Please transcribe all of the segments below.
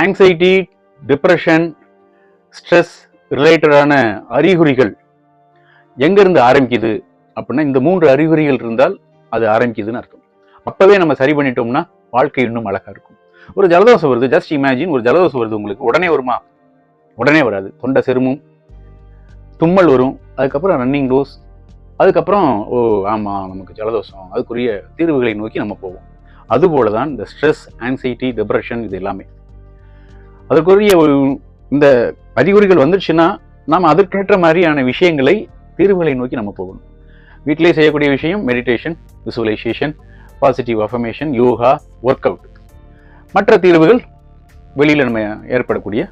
Anxiety depression stress ரிலேட்டடான அறிகுறிகள் எங்கேருந்து ஆரம்பிக்குது அப்படின்னா இந்த மூன்று அறிகுறிகள் இருந்தால் அது ஆரம்பிக்குதுன்னு அர்த்தம். அப்போவே நம்ம சரி பண்ணிட்டோம்னா வாழ்க்கை இன்னும் அழகாக இருக்கும். ஒரு ஜலதோஷம் வருது. ஜஸ்ட் இமேஜின் ஒரு ஜலதோஷம் வருது உங்களுக்கு. உடனே வருமா? உடனே வராது. தொண்டை செருமும் தும்மல் வரும். அதுக்கப்புறம் ரன்னிங் டோஸ் அதுக்கப்புறம் ஓ ஆமாம் நமக்கு ஜலதோஷம். அதுக்குரிய தீர்வுகளை நோக்கி நம்ம போவோம். அதுபோல தான் இந்த ஸ்ட்ரெஸ் ஆன்சைட்டி டிப்ரெஷன் இது எல்லாமே. அதற்குரிய ஒரு இந்த அறிகுறிகள் வந்துருச்சுன்னா நாம் அதற்கேற்ற மாதிரியான விஷயங்களை தீர்வுகளை நோக்கி நம்ம போகணும். வீட்டிலே செய்யக்கூடிய விஷயம் meditation visualization positive affirmation yoga work out மற்ற தீர்வுகள் வெளியில் நம்ம ஏற்படக்கூடிய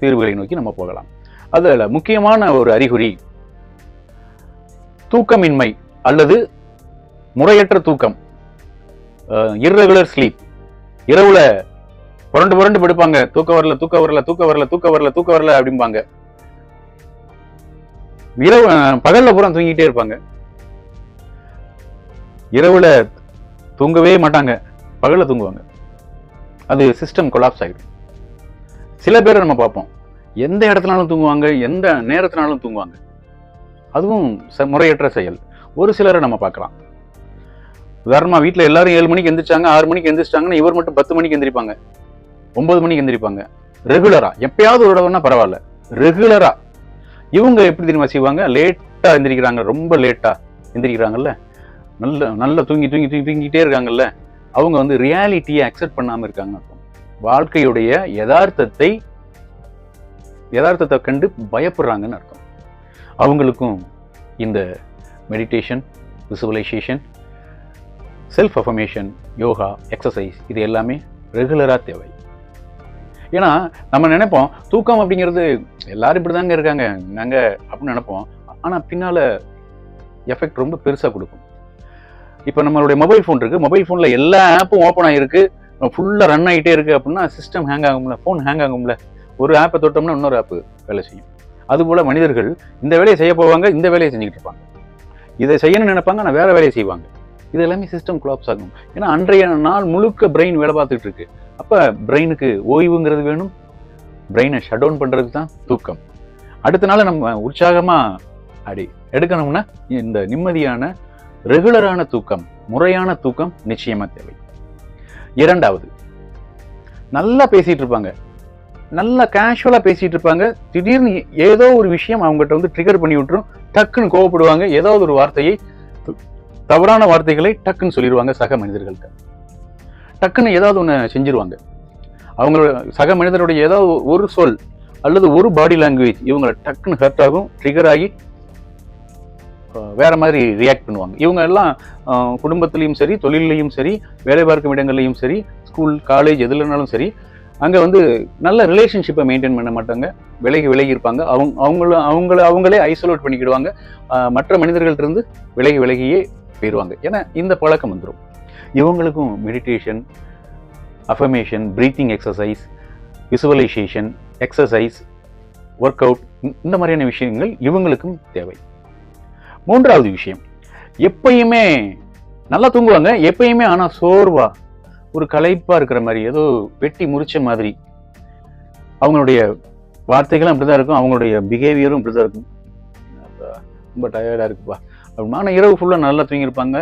தீர்வுகளை நோக்கி நம்ம போகலாம். அதில் முக்கியமான ஒரு அறிகுறி தூக்கமின்மை அல்லது முறையற்ற தூக்கம். இர்ரெகுலர் ஸ்லீப் இரவுல புரண்டு புரண்டு படுப்பாங்க. தூக்க வரல தூக்க வரல தூக்க வரல தூக்க வரல தூக்க வரல அப்படிம்பாங்க. இரவு பகல்ல பூரா தூங்கிட்டே இருப்பாங்க. இரவுல தூங்கவே மாட்டாங்க. பகல்ல தூங்குவாங்க. அது சிஸ்டம் கொலாப்ஸ் ஆகிடும் சில பேரை நம்ம பார்ப்போம். எந்த இடத்துனாலும் தூங்குவாங்க எந்த நேரத்தினாலும் தூங்குவாங்க. அதுவும் முறையற்ற செயல். ஒரு சிலரை நம்ம பார்க்கலாம். உதாரணமாக வீட்டில் எல்லாரும் ஏழு மணிக்கு எந்திரிச்சாங்க ஆறு மணிக்கு எந்திரிச்சிட்டாங்கன்னா இவர் மட்டும் பத்து மணிக்கு எந்திரிப்பாங்க. ஒன்பது மணிக்கு எந்திரிப்பாங்க. ரெகுலரா எப்பயாவது ஒரு தடவைனா பரவாயில்ல. ரெகுலரா இவங்க எப்படி தெரியுமா செய்வாங்க? லேட்டாக எந்திரிக்கிறாங்க. ரொம்ப லேட்டா எந்திரிக்கிறாங்கல்ல? நல்ல நல்லா தூங்கி தூங்கி தூங்கி தூங்கிட்டே இருக்காங்கல்ல? அவங்க வந்து ரியாலிட்டியை அக்செப்ட் பண்ணாமல் இருக்காங்க. வாழ்க்கையுடைய யதார்த்தத்தை யதார்த்தத்தை கண்டு பயப்படுறாங்கன்னு அர்த்தம். அவங்களுக்கும் இந்த meditation visualization self affirmation yoga exercise இது எல்லாமே ரெகுலராக தேவை. ஏன்னா நம்ம நினைப்போம் தூக்கம் அப்படிங்கிறது எல்லாரும் இப்படி தாங்க இருக்காங்க. நாங்கள் அப்படின்னு நினைப்போம். ஆனால் பின்னால் எஃபெக்ட் ரொம்ப பெருசாக கொடுக்கும். இப்போ நம்மளுடைய மொபைல் ஃபோன் இருக்குது மொபைல் ஃபோனில் எல்லா ஆப்பும் ஓப்பன் ஆகிருக்கு ஃபுல்லாக ரன் ஆகிட்டே இருக்குது அப்படின்னா சிஸ்டம் ஹேங் ஆகும்ல ஃபோன் ஹேங் ஆகும்ல. ஒரு ஆப்பை தொட்டோம்னா இன்னொரு ஆப்பு வேலை செய்யும். அதுபோல் மனிதர்கள் இந்த வேலையை செய்ய போவாங்க இந்த வேலையை செஞ்சுக்கிட்டு இருப்பாங்க. இதை செய்யணும்னு நினைப்பாங்க ஆனால் வேறு வேலையை செய்வாங்க. இது எல்லாமே சிஸ்டம் குலாப்ஸ் ஆகும். ஏன்னா அன்றைய நாள் முழுக்க பிரெயின் வேலை பார்த்துட்டு இருக்கு. அப்போ பிரெயினுக்கு ஓய்வுங்கிறது வேணும். பிரெயினை ஷட் டவுன் பண்ணுறதுக்கு தான் தூக்கம். அடுத்த நாள் நம்ம உற்சாகமாக அடி எடுக்கணும்னா இந்த நிம்மதியான ரெகுலரான தூக்கம் முறையான தூக்கம் நிச்சயமா தேவை. இரண்டாவது நல்லா பேசிட்டு இருப்பாங்க. நல்லா கேஷுவலா பேசிட்டு இருப்பாங்க. திடீர்னு ஏதோ ஒரு விஷயம் அவங்ககிட்ட வந்து ட்ரிகர் பண்ணி விட்டுரும். டக்குன்னு கோவப்படுவாங்க. ஏதாவது ஒரு வார்த்தையை தவறான வார்த்தைகளை டக்குன்னு சொல்லிடுவாங்க சக மனிதர்கள்ட்ட. டக்குன்னு ஏதாவது ஒன்று செஞ்சிருவாங்க. அவங்களோட சக மனிதருடைய ஏதாவது ஒரு சொல் அல்லது ஒரு பாடி லாங்குவேஜ் இவங்களை டக்குன்னு ஹர்ட் ஆகும் ட்ரிகர் ஆகி வேற மாதிரி ரியாக்ட் பண்ணுவாங்க. இவங்க எல்லாம் குடும்பத்துலேயும் சரி தொழிலையும் சரி வேலை பார்க்கும் இடங்கள்லையும் சரி ஸ்கூல் காலேஜ் எதுலனாலும் சரி அங்கே வந்து நல்ல ரிலேஷன்ஷிப்பை மெயின்டைன் பண்ண மாட்டாங்க. விலகி விலகி இருப்பாங்க. அவங்க அவங்கள அவங்கள அவங்களே ஐசோலேட் பண்ணிக்கிடுவாங்க. மற்ற மனிதர்கள்ட்ட இருந்து விலகி விலகியே போயிடுவாங்க ஏன்னா இந்த பழக்கம் வந்துடும் இவங்களுக்கும் meditation affirmation breathing exercise visualization exercise work out இந்த மாதிரியான விஷயங்கள் இவங்களுக்கும் தேவை. மூன்றாவது விஷயம் எப்பயுமே நல்லா தூங்குவாங்க எப்பயுமே ஆனா சோர்வா ஒரு களைப்பாக இருக்கிற மாதிரி ஏதோ வெட்டி முறிச்ச மாதிரி. அவங்களுடைய வார்த்தைகளும் அப்படிதான் இருக்கும் அவங்களுடைய பிஹேவியரும் இப்படிதான் இருக்கும். ரொம்ப டயர்டா இருக்குப்பா. அப்படின்னா ஆனால் இரவு ஃபுல்லாக நல்லா தூங்கியிருப்பாங்க.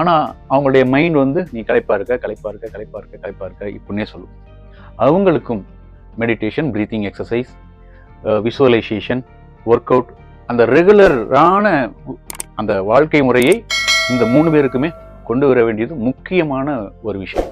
ஆனால் அவங்களுடைய மைண்ட் வந்து நீ கலைப்பாக இருக்க கலைப்பாக இருக்க களைப்பா இருக்க கலைப்பாக இருக்க இப்படின்னே சொல்லும். அவங்களுக்கும் meditation breathing exercise visualization work out அந்த ரெகுலரான அந்த வாழ்க்கை முறையை இந்த மூணு பேருக்குமே கொண்டு வர வேண்டியது முக்கியமான ஒரு விஷயம்.